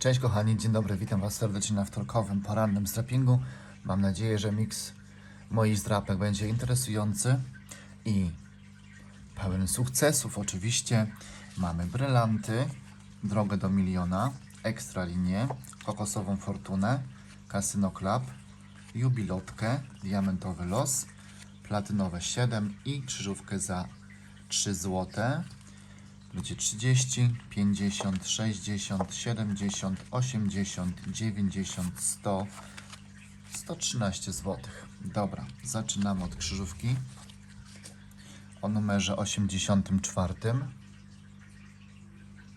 Cześć kochani, dzień dobry, witam Was serdecznie na wtorkowym porannym strappingu. Mam nadzieję, że miks moich zdrapek będzie interesujący i pełen sukcesów. Oczywiście mamy brylanty, drogę do miliona, ekstra linię, kokosową fortunę, kasyno club, jubilotkę, diamentowy los, platynowe 7 i krzyżówkę za 3 złote. Będzie 30, 50, 60, 70, 80, 90, 100, 113 zł. Dobra, zaczynamy od krzyżówki o numerze 84.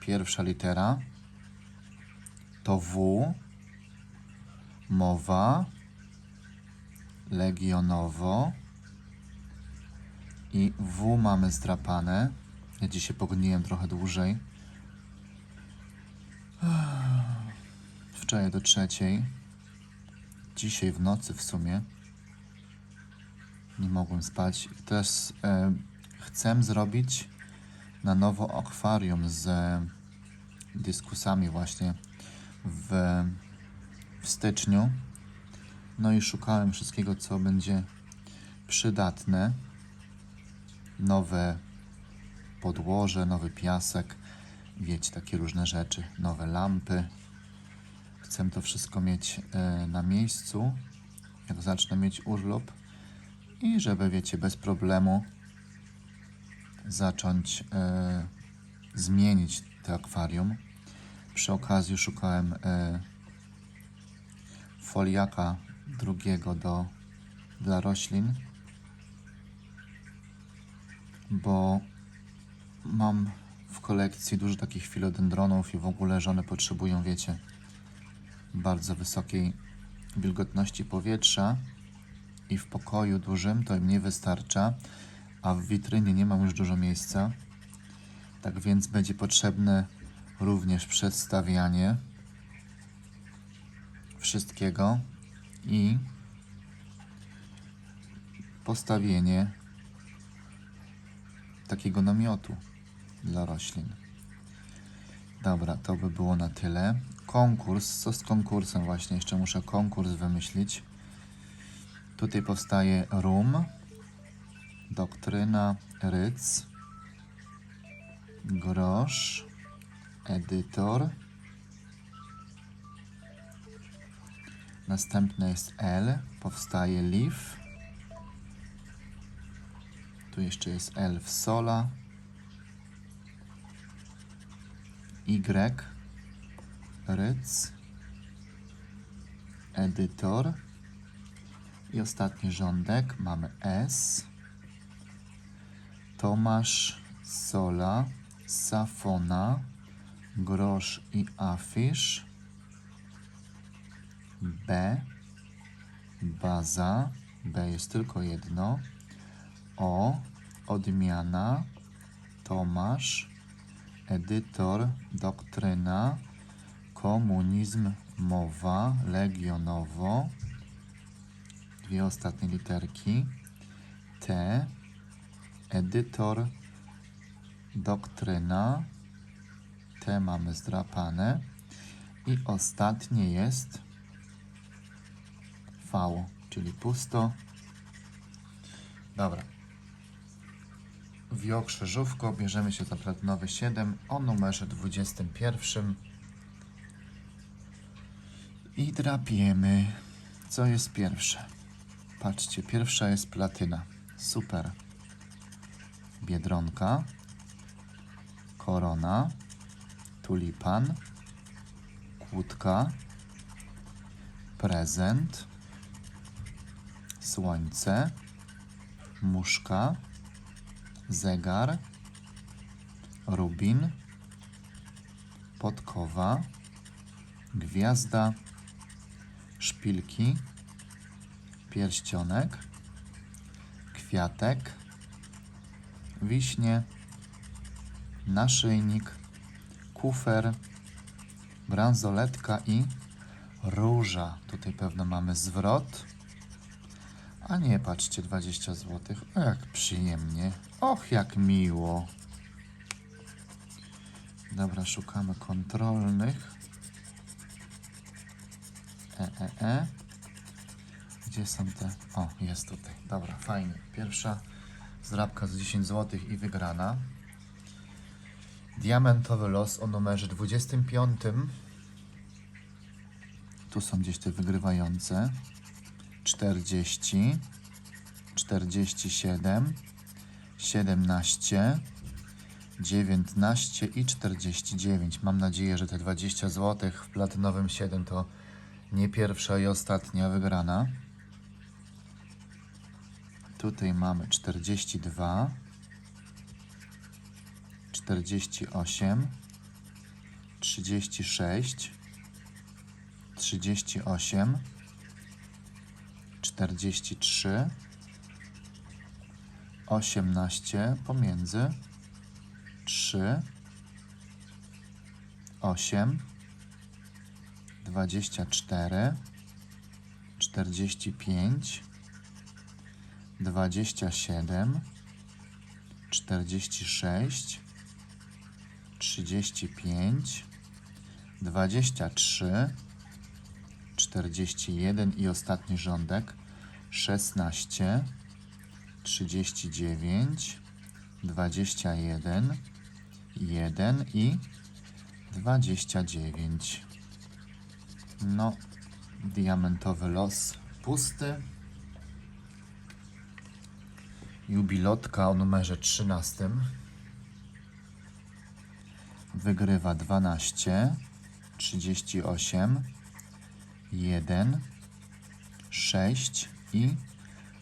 Pierwsza litera to W, mowa, legionowo i W mamy zdrapane. Ja dzisiaj pogoniłem trochę dłużej. Wczoraj do trzeciej. Dzisiaj w nocy w sumie. Nie mogłem spać. Też e, chcę zrobić na nowo akwarium z e, dyskusami właśnie w, w styczniu. No i szukałem wszystkiego, co będzie przydatne. Nowe podłoże, nowy piasek, wiecie, takie różne rzeczy, nowe lampy. Chcę to wszystko mieć e, na miejscu, jak zacznę mieć urlop i żeby, wiecie, bez problemu zacząć e, zmienić to akwarium. Przy okazji szukałem e, foliaka drugiego do, dla roślin, bo mam w kolekcji dużo takich filodendronów i w ogóle, że one potrzebują, wiecie, bardzo wysokiej wilgotności powietrza i w pokoju dużym to im nie wystarcza, a w witrynie nie mam już dużo miejsca. Tak więc będzie potrzebne również przedstawianie wszystkiego i postawienie takiego namiotu dla roślin. Dobra, to by było na tyle. Konkurs, co z konkursem właśnie? Jeszcze muszę konkurs wymyślić. Tutaj powstaje rum, doktryna, ryc, grosz, edytor. Następne jest L, powstaje leaf. Tu jeszcze jest L w sola. Y, ryc, edytor. I ostatni rządek mamy S, Tomasz, Sola, Safona, Grosz i Afisz, B, Baza, B jest tylko jedno, O, Odmiana, Tomasz, edytor, doktryna, komunizm, mowa, legionowo, dwie ostatnie literki, T, edytor, doktryna, T mamy zdrapane i ostatnie jest V, czyli pusto. Dobra. Wio krzyżówko, bierzemy się za platynowy 7 o numerze 21 i drapiemy. Co jest pierwsze? Patrzcie, pierwsza jest platyna. Super. Biedronka, korona, tulipan, kłódka, prezent, słońce, muszka, zegar, rubin, podkowa, gwiazda, szpilki, pierścionek, kwiatek, wiśnie, naszyjnik, kufer, bransoletka i róża. Tutaj pewno mamy zwrot. A nie, patrzcie, 20 zł. O, jak przyjemnie. Och, jak miło. Dobra, szukamy kontrolnych. e, e, e. Gdzie są te? O, jest tutaj. Dobra, fajnie. Pierwsza zdrabka z 10 zł i wygrana. Diamentowy los o numerze 25. Tu są gdzieś te wygrywające. 40, 47, 17, 19 i 49. Mam nadzieję, że te 20 zł w platynowym 7 to nie pierwsza i ostatnia wygrana. Tutaj mamy 42, 48, 36, 38, 43, 18 pomiędzy 3, 8, 24, 45, 27, 46, 35, 23, 41 i ostatni rządek 16, 39, 21, 1 i 29. No, diamentowy los pusty. Jubilotka o numerze 13 wygrywa 12, 38, 1, 6 i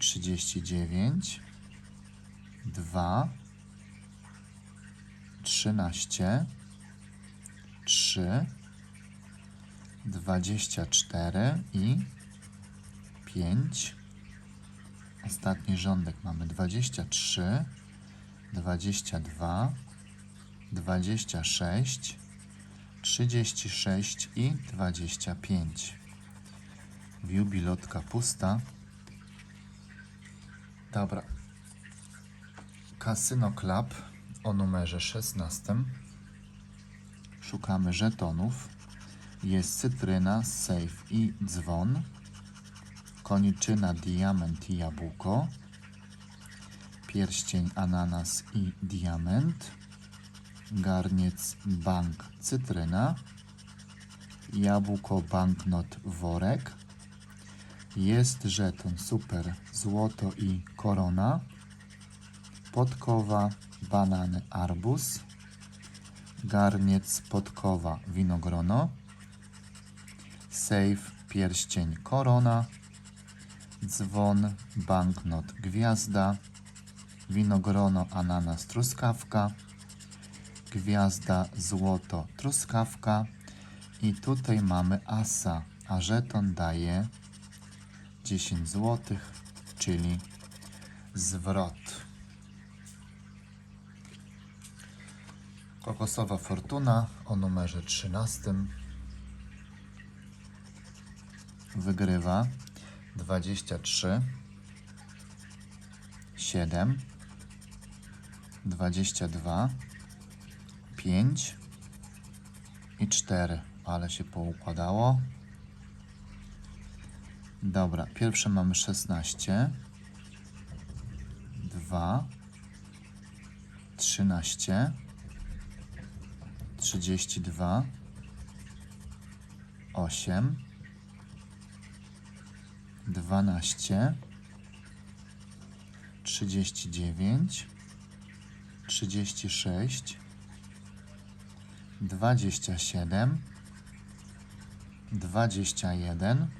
39, 2, 13, 3, 24 i 5. Ostatni rządek mamy 23, 22, 26, 36 i 25. Jubilotka pusta. Dobra. Casino Club o numerze 16. Szukamy żetonów. Jest cytryna, safe i dzwon. Koniczyna, diament i jabłko. Pierścień, ananas i diament. Garniec, bank, cytryna. Jabłko, banknot, worek. Jest żeton, super, złoto i korona. Podkowa, banany, arbuz. Garniec, podkowa, winogrono. Safe, pierścień, korona. Dzwon, banknot, gwiazda. Winogrono, ananas, truskawka. Gwiazda, złoto, truskawka. I tutaj mamy asa, a żeton daje 10 zł, czyli zwrot. Kokosowa fortuna o numerze 13 wygrywa 23 7 22 5 i 4, ale się poukładało. Dobra, pierwsze mamy 16, 2, 13, 32, 8, 12, 39, 36, 27, 21,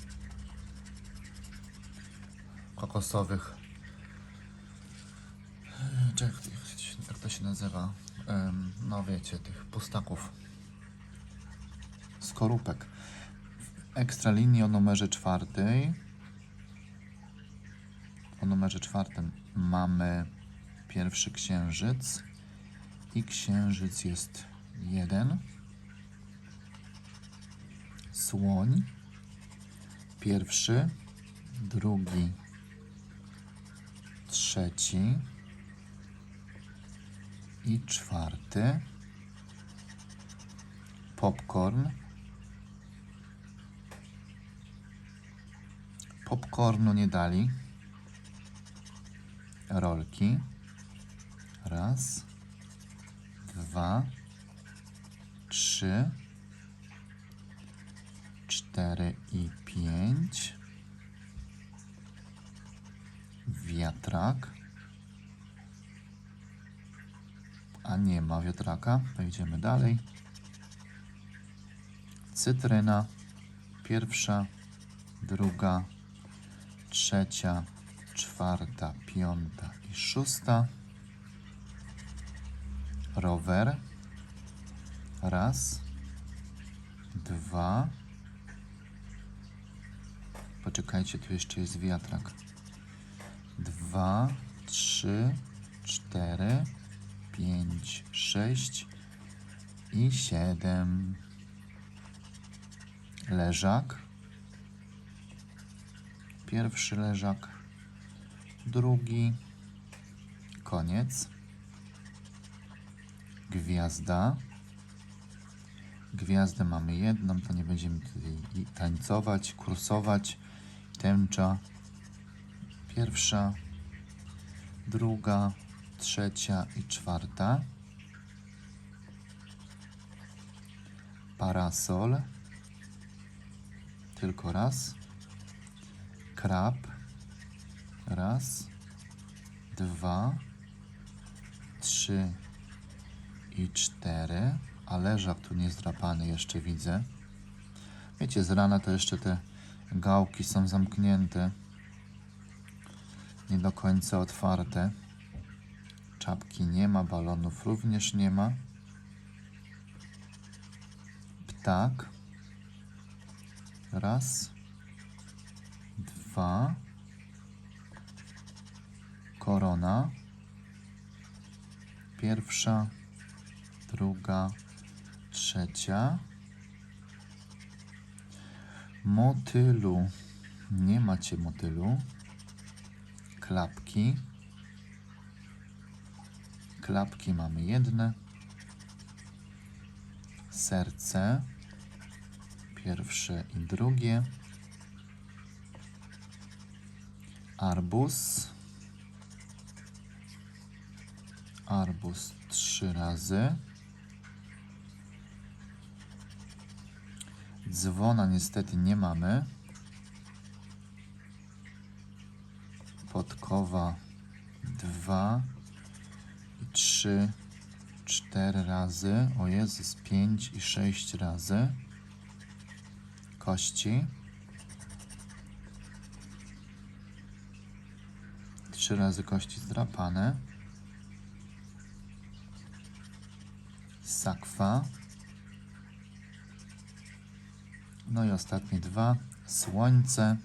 kokosowych. e, Jak, jak, to się nazywa? No wiecie, tych pustaków. Skorupek. W ekstralinii o numerze czwartej. O numerze czwartym mamy pierwszy księżyc. I księżyc jest jeden. Słoń. Pierwszy, drugi, trzeci i czwarty. Popcorn. Popcornu nie dali. Rolki. Raz, dwa, trzy, cztery i pięć. Wiatrak. A nie ma wiatraka. Wejdziemy dalej. Cytryna. Pierwsza, druga, trzecia, czwarta, piąta i szósta. Rower. Raz, dwa. Poczekajcie, tu jeszcze jest wiatrak. Dwa, trzy, cztery, pięć, sześć i siedem. Leżak. Pierwszy leżak. Drugi. Koniec. Gwiazda. Gwiazdę mamy jedną, to nie będziemy tutaj tańcować, kursować. Tęcza. Pierwsza, druga, trzecia i czwarta. Parasol. Tylko raz. Krab. Raz, dwa, trzy i cztery. A leżak tu niezdrapany jeszcze widzę. Wiecie, z rana to jeszcze te gałki są zamknięte. Nie do końca otwarte. Czapki nie ma, balonów również nie ma. Ptak. Raz, dwa, korona. Pierwsza, druga, trzecia. Motylu. Nie macie motylu. Klapki. Klapki mamy jedne. Serce. Pierwsze i drugie. Arbus. Arbus trzy razy. Dzwona niestety nie mamy. Podkowa dwa i trzy, cztery razy. O Jezus, pięć i sześć razy. Kości. Trzy razy kości zdrapane. Sakwa. No i ostatnie dwa. Słońce.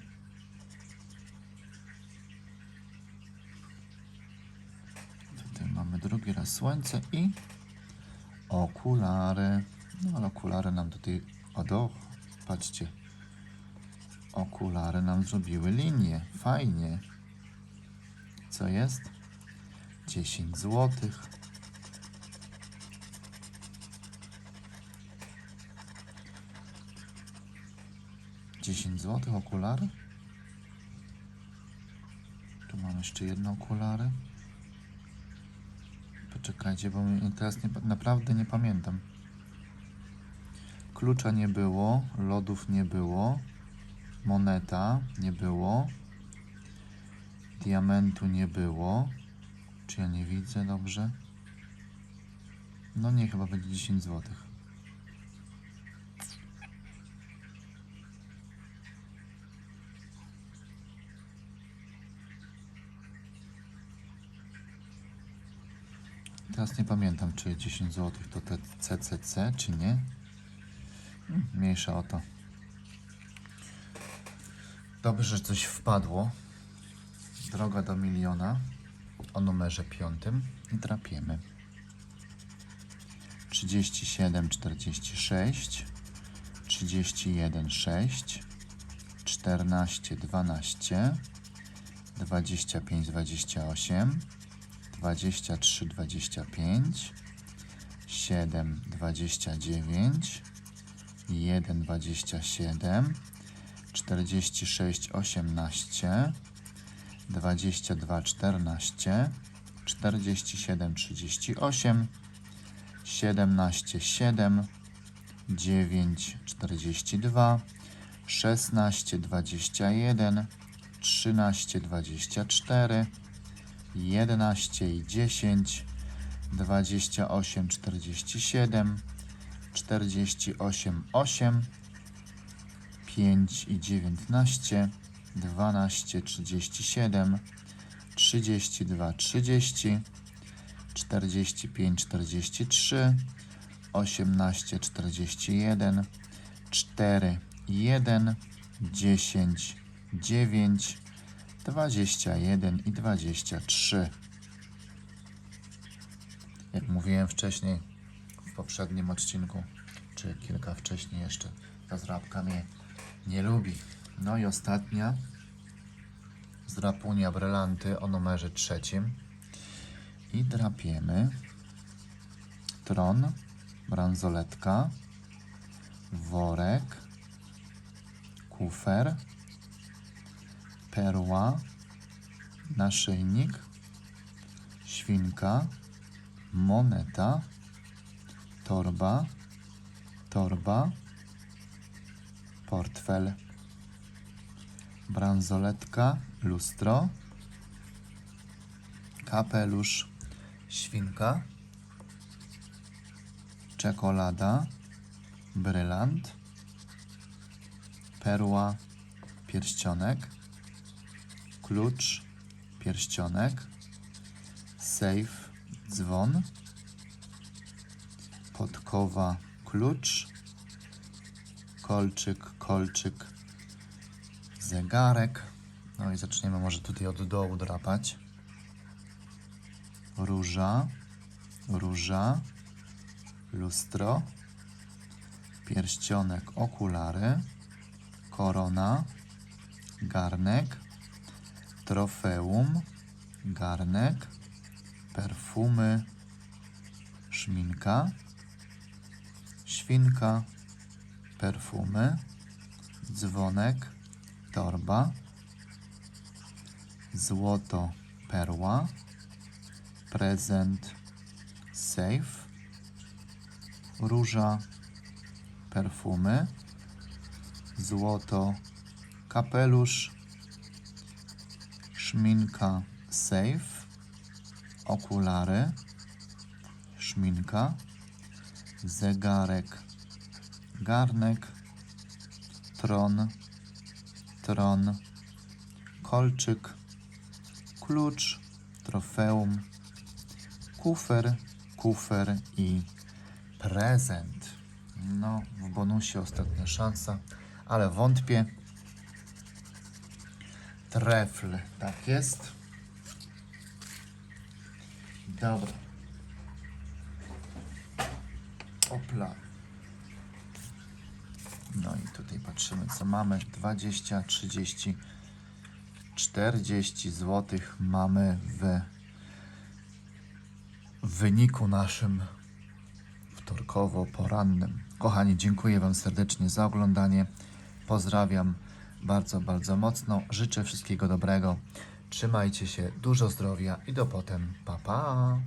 Tutaj mamy drugi słońce i okulary. No ale okulary nam tutaj odo, patrzcie. Okulary nam zrobiły linię. Fajnie. Co jest? 10 złotych. Dziesięć złotych okulary. Tu mam jeszcze jedne okulary. Poczekajcie, bo teraz nie, naprawdę nie pamiętam. Klucza nie było, lodów nie było. Moneta nie było. Diamentu nie było. Czy ja nie widzę dobrze? No nie, chyba będzie 10 zł. Teraz nie pamiętam, czy 10 zł to te CCC, czy nie. Mniejsza o to. Dobrze, że coś wpadło. Droga do miliona o numerze piątym i drapiemy. 37, 46, 31, 6, 14, 12, 25, 28, 23, 25, 7, 29, 1, 27, 46, 18, 22, 14, 47, 38, 17, 7, 9, 42, 16, 21, 13, 24, 11 i 10, 28, 47, 48, 8, 5 i 19, 12, 37, 32, 30, 45, 43, 18, 41, 4, 1, 10, 9, 21 i 23. Jak mówiłem wcześniej w poprzednim odcinku, czy kilka wcześniej jeszcze, ta zrabka mnie nie lubi. No i ostatnia zdrapunia brylanty o numerze trzecim i drapiemy tron, bransoletka, worek, kufer, perła, naszyjnik, świnka, moneta, torba, torba, portfel, bransoletka, lustro, kapelusz, świnka, czekolada, brylant, perła, pierścionek, klucz, pierścionek, safe, dzwon, podkowa, klucz, kolczyk, kolczyk, zegarek. No i zaczniemy może tutaj od dołu drapać. Róża, róża, lustro, pierścionek, okulary, korona, garnek, trofeum, garnek, perfumy, szminka, świnka, perfumy, dzwonek, torba, złoto, perła, prezent, safe, róża, perfumy, złoto, kapelusz, szminka, safe, okulary, szminka, zegarek, garnek, tron, tron, kolczyk, klucz, trofeum, kufer, kufer i prezent. No, w bonusie ostatnia szansa, ale wątpię. Trefl, tak jest. Dobra. Opla. No i tutaj patrzymy, co mamy. 20, 30, 40 zł mamy w, w wyniku naszym wtorkowo-porannym. Kochani, dziękuję Wam serdecznie za oglądanie. Pozdrawiam bardzo, bardzo mocno. Życzę wszystkiego dobrego. Trzymajcie się, dużo zdrowia i do potem. Pa, pa!